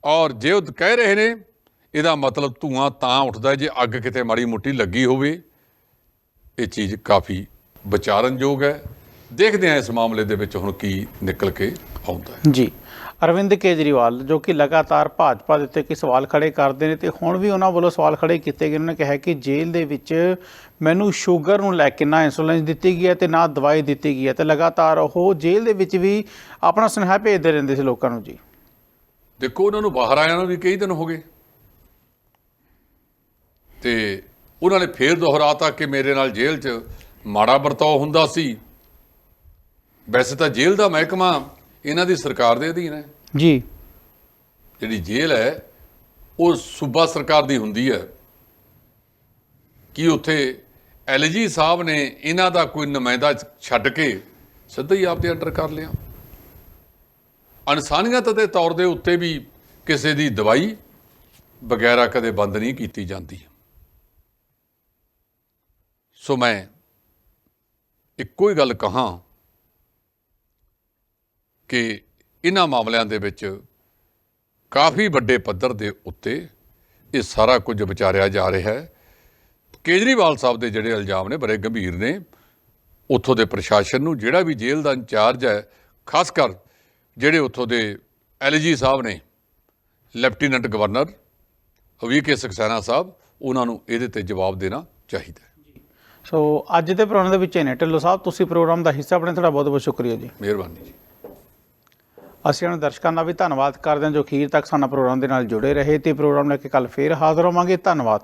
ਔਰ ਜੇ ਉਹ ਕਹਿ ਰਹੇ ਨੇ, ਇਹਦਾ ਮਤਲਬ ਧੂਆਂ ਤਾਂ ਉੱਠਦਾ ਜੇ ਅੱਗ ਕਿਤੇ ਮਾੜੀ ਮੁੱਟੀ ਲੱਗੀ ਹੋਵੇ, ਇਹ ਚੀਜ਼ ਕਾਫੀ ਵਿਚਾਰਨਯੋਗ ਹੈ। ਦੇਖਦੇ ਹਾਂ ਇਸ ਮਾਮਲੇ ਦੇ ਵਿੱਚ ਹੁਣ ਕੀ ਨਿਕਲ ਕੇ ਆਉਂਦਾ ਹੈ। ਜੀ। ਅਰਵਿੰਦ ਕੇਜਰੀਵਾਲ ਜੋ ਕਿ ਲਗਾਤਾਰ ਭਾਜਪਾ ਦੇ ਉੱਤੇ ਕਿ ਸਵਾਲ ਖੜੇ ਕਰਦੇ ਨੇ ਤੇ ਹੁਣ ਵੀ ਉਹਨਾਂ ਵੱਲੋਂ ਸਵਾਲ ਖੜੇ ਕੀਤੇ ਗਏ ਉਹਨਾਂ ਨੇ ਕਿਹਾ ਕਿ ਜੇਲ੍ਹ ਦੇ ਵਿੱਚ ਮੈਨੂੰ ਸ਼ੂਗਰ ਨੂੰ ਲੈ ਕੇ ਨਾ ਇਨਸੂਲਿਨ ਦਿੱਤੀ ਗਈ ਹੈ ਤੇ ਨਾ ਦਵਾਈ ਦਿੱਤੀ ਗਈ ਹੈ ਤੇ ਲਗਾਤਾਰ ਉਹ ਜੇਲ੍ਹ ਦੇ ਵਿੱਚ ਵੀ ਆਪਣਾ ਸੁਨੇਹਾ ਭੇਜਦੇ ਰਹਿੰਦੇ ਸੀ ਲੋਕਾਂ ਨੂੰ ਜੀ। ਦੇਖੋ ਉਹਨਾਂ ਨੂੰ ਬਾਹਰ ਆਇਆ ਨੂੰ ਵੀ ਕਈ ਦਿਨ ਹੋ ਗਏ। ਤੇ ਉਹਨਾਂ ਨੇ ਫੇਰ ਦੁਹਰਾਤਾ ਕਿ ਮੇਰੇ ਨਾਲ ਜੇਲ੍ਹ 'ਚ ਮਾੜਾ ਵਰਤਾਓ ਹੁੰਦਾ ਸੀ। ਵੈਸੇ ਤਾਂ ਜੇਲ੍ਹ ਦਾ ਮਹਿਕਮਾ ਇਹਨਾਂ ਦੀ ਸਰਕਾਰ ਦੇ ਅਧੀਨ ਹੈ। ਜੀ। ਜਿਹੜੀ ਜੇਲ੍ਹ ਹੈ ਉਹ ਸੂਬਾ ਸਰਕਾਰ ਦੀ ਹੁੰਦੀ ਹੈ। ਕੀ ਉੱਥੇ ਐਲਜੀ ਸਾਹਿਬ ਨੇ ਇਹਨਾਂ ਦਾ ਕੋਈ ਨੁਮਾਇੰਦਾ ਛੱਡ ਕੇ ਸਿੱਧਾ ਹੀ ਆਪਦੇ ਅੰਡਰ ਕਰ ਲਿਆ? ਇਨਸਾਨੀਅਤ ਦੇ ਤੌਰ ਦੇ ਉੱਤੇ ਵੀ ਕਿਸੇ ਦੀ ਦਵਾਈ ਵਗੈਰਾ ਕਦੇ ਬੰਦ ਨਹੀਂ ਕੀਤੀ ਜਾਂਦੀ। ਸੋ ਮੈਂ ਇੱਕੋ ਹੀ ਗੱਲ ਕਹਾਂ ਕਿ ਇਹਨਾਂ ਮਾਮਲਿਆਂ ਦੇ ਵਿੱਚ ਕਾਫੀ ਵੱਡੇ ਪੱਧਰ ਦੇ ਉੱਤੇ ਇਹ ਸਾਰਾ ਕੁਝ ਵਿਚਾਰਿਆ ਜਾ ਰਿਹਾ ਹੈ। ਕੇਜਰੀਵਾਲ ਸਾਹਿਬ ਦੇ ਜਿਹੜੇ ਇਲਜ਼ਾਮ ਨੇ ਬੜੇ ਗੰਭੀਰ ਨੇ। ਉੱਥੋਂ ਦੇ ਪ੍ਰਸ਼ਾਸਨ ਨੂੰ ਜਿਹੜਾ ਵੀ ਜੇਲ੍ਹ ਦਾ ਇੰਚਾਰਜ ਹੈ ਖਾਸ ਕਰ ਜਿਹੜੇ ਉੱਥੋਂ ਦੇ ਐਲਜੀ ਸਾਹਿਬ ਨੇ lieutenant governor V K Saxena ਸਾਹਿਬ ਉਹਨਾਂ ਨੂੰ ਇਹਦੇ ਤੇ ਜਵਾਬ ਦੇਣਾ ਚਾਹੀਦਾ ਹੈ। ਸੋ ਅੱਜ ਦੇ ਪ੍ਰੋਗਰਾਮ ਦੇ ਵਿੱਚ ਇਹ ਨੇ। ਢਿੱਲੋਂ ਸਾਹਿਬ ਤੁਸੀਂ ਪ੍ਰੋਗਰਾਮ ਦਾ ਹਿੱਸਾ ਬਣੇ ਤੁਹਾਡਾ ਬਹੁਤ ਬਹੁਤ ਸ਼ੁਕਰੀਆ ਜੀ। ਮਿਹਰਬਾਨੀ ਜੀ। ਅਸੀਂ ਉਹਨਾਂ ਦਰਸ਼ਕਾਂ ਦਾ ਵੀ ਧੰਨਵਾਦ ਕਰਦੇ ਹਾਂ ਜੋ ਅਖੀਰ ਤੱਕ ਸਾਡਾ ਪ੍ਰੋਗਰਾਮ ਦੇ ਨਾਲ ਜੁੜੇ ਰਹੇ ਤੇ ਪ੍ਰੋਗਰਾਮ ਲੈ ਕੇ ਕੱਲ ਫੇਰ ਹਾਜ਼ਰ ਹੋਵਾਂਗੇ। ਧੰਨਵਾਦ।